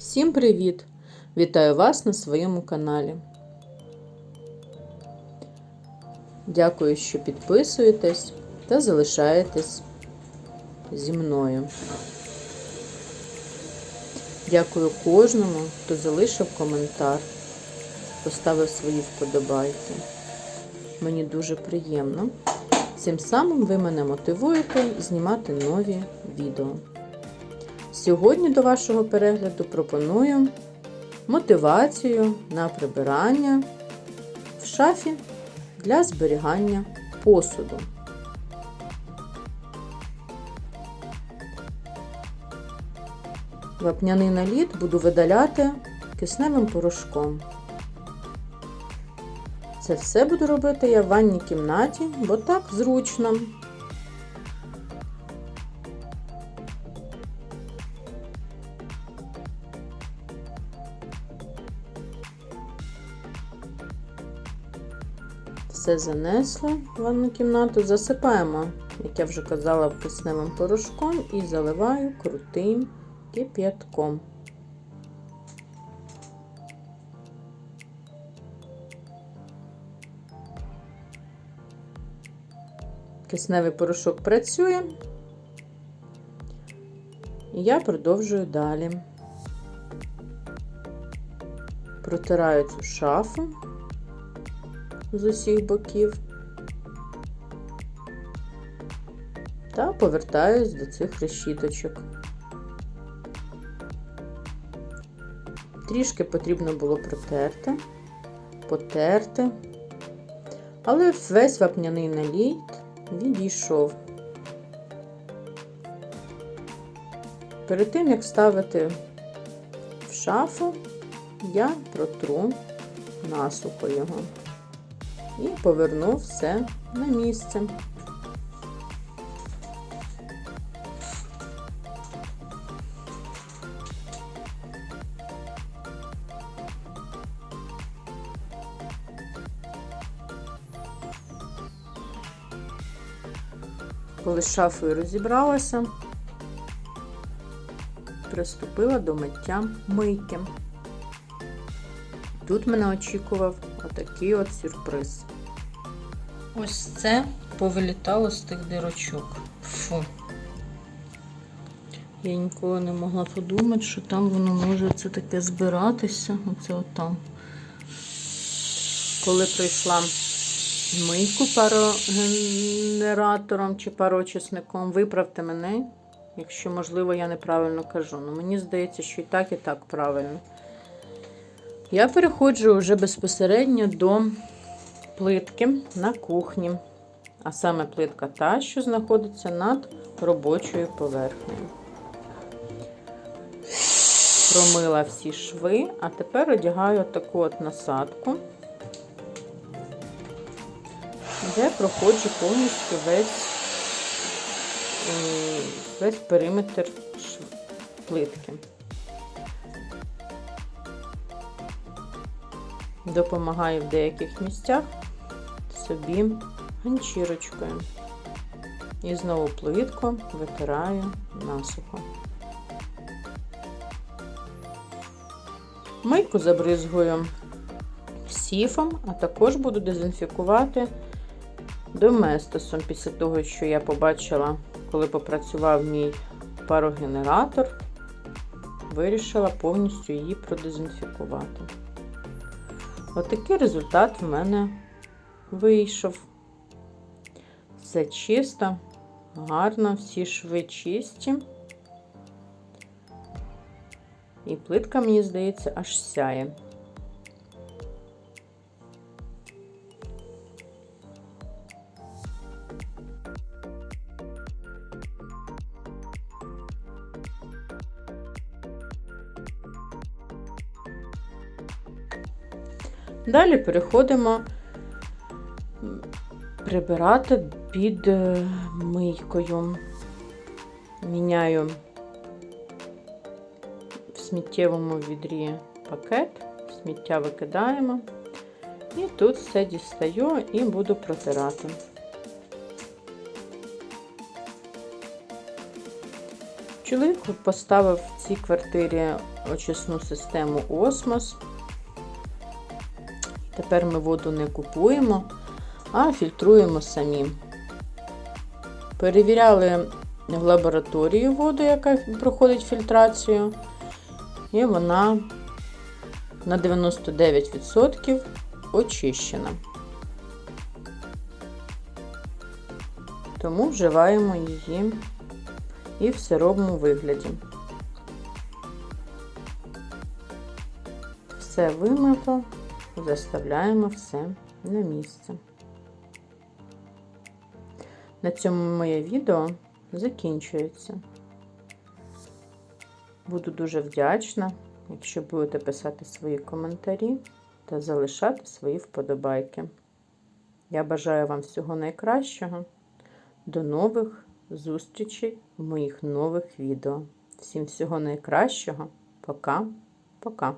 Всім привіт! Вітаю вас на своєму каналі. Дякую, що підписуєтесь та залишаєтесь зі мною. Дякую кожному, хто залишив коментар, поставив свої вподобайки. Мені дуже приємно. Цим самим ви мене мотивуєте знімати нові відео. Сьогодні до вашого перегляду пропоную мотивацію на прибирання в шафі для зберігання посуду. Вапняний наліт буду видаляти кисневим порошком. Це все буду робити я в ванній кімнаті, бо так зручно. Все занесло в ванну кімнату, засипаємо, як я вже казала, кисневим порошком і заливаю крутим кип'ятком. Кисневий порошок працює, і я продовжую далі. Протираю цю шафу з усіх боків та повертаюсь до цих решіточок. Трішки потрібно було протерти, потерти, але весь вапняний наліт відійшов. Перед тим, як ставити в шафу, я протру насухо його і поверну все на місце. Коли з шафою розібралася, приступила до миття мийки. Тут мене очікував отакий от сюрприз. Ось це повилітало з тих дирочок. Фу. Я ніколи не могла подумати, що там воно може це таке збиратися. Оце отам. Коли прийшла мийку парогенератором чи пароочисником, виправте мене, якщо, можливо, я неправильно кажу. Ну, мені здається, що і так, і так правильно. Я переходжу вже безпосередньо до плитки на кухні, а саме плитка та, що знаходиться над робочою поверхнею. Промила всі шви, а тепер одягаю таку от насадку, де проходжу повністю весь, весь периметр плитки. Допомагаю в деяких місцях собі ганчірочкою. І знову плитку витираю насухо. Мийку забризгую сіфом, а також буду дезінфікувати доместосом після того, що я побачила, коли попрацював мій парогенератор, вирішила повністю її продезінфікувати. Отакий результат в мене вийшов. Все чисто, гарно, всі шви чисті. І плитка, мені здається, аж сяє. Далі переходимо прибирати під е, мийкою. Міняю в сміттєвому відрі пакет, сміття викидаємо. І тут все дістаю і буду протирати. Чоловік поставив в цій квартирі очисну систему Осмос. Тепер ми воду не купуємо, а фільтруємо самі. Перевіряли в лабораторії воду, яка проходить фільтрацію, і вона на 99% очищена. Тому вживаємо її і в сировому вигляді. Все вимито, заставляємо все на місце. На цьому моє відео закінчується. Буду дуже вдячна, якщо будете писати свої коментарі та залишати свої вподобайки. Я бажаю вам всього найкращого. До нових зустрічей в моїх нових відео. Всім всього найкращого. Пока, пока.